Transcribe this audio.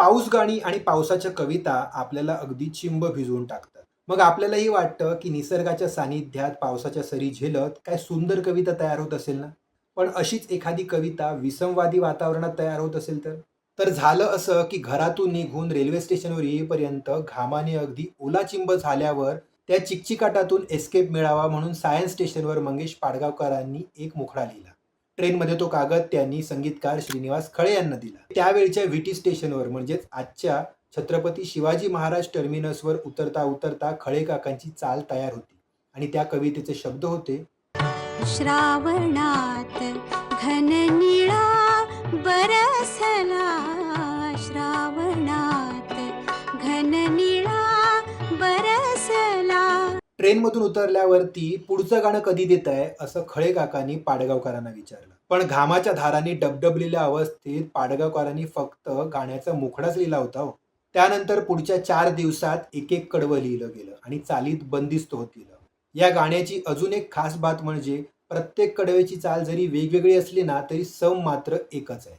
पाऊस गाणी आणि पावसाच्या कविता आपल्याला अगदी चिंब भिजवून टाकतात. मग आपल्यालाही वाटतं की निसर्गाच्या सानिध्यात पावसाच्या सरी झेलत काय सुंदर कविता तयार होत असेल ना? पण अशीच एखादी कविता विसंवादी वातावरणात तयार होत असेल तर? तर झालं असं की घरातून निघून रेल्वे स्टेशनवर येईपर्यंत घामाने अगदी ओलाचिंब झाल्यावर त्या चिकचिकाटातून एस्केप मिळावा म्हणून सायन्स स्टेशनवर मंगेश पाडगावकरांनी एक मुखडा लिहिला. ट्रेनमध्ये तो कागद त्यांनी संगीतकार श्रीनिवास खळे यांना दिला. त्यावेळच्या व्हीटी स्टेशनवर म्हणजेच आजच्या छत्रपती शिवाजी महाराज टर्मिनसवर उतरता उतरता खळे काकांची चाल तयार होती आणि त्या कवितेचे शब्द होते श्रावणात घननिळा बरसला श्रावणात ट्रेनमधून उतरल्यावरती पुढचं गाणं कधी देत आहे असं खळे काकांनी पाडगावकरांना विचारलं. पण घामाच्या धारांनी डबडबलेल्या अवस्थेत पाडगावकरांनी फक्त गाण्याचा मुखडाच लिहिला होता हो. त्यानंतर पुढच्या चार दिवसात एक एक कडवं लिहिलं गेलं आणि चालीत बंदिस्त होत गेलं. या गाण्याची अजून एक खास बात म्हणजे प्रत्येक कडव्याची चाल जरी वेगवेगळी असली ना तरी सम मात्र एकच आहे.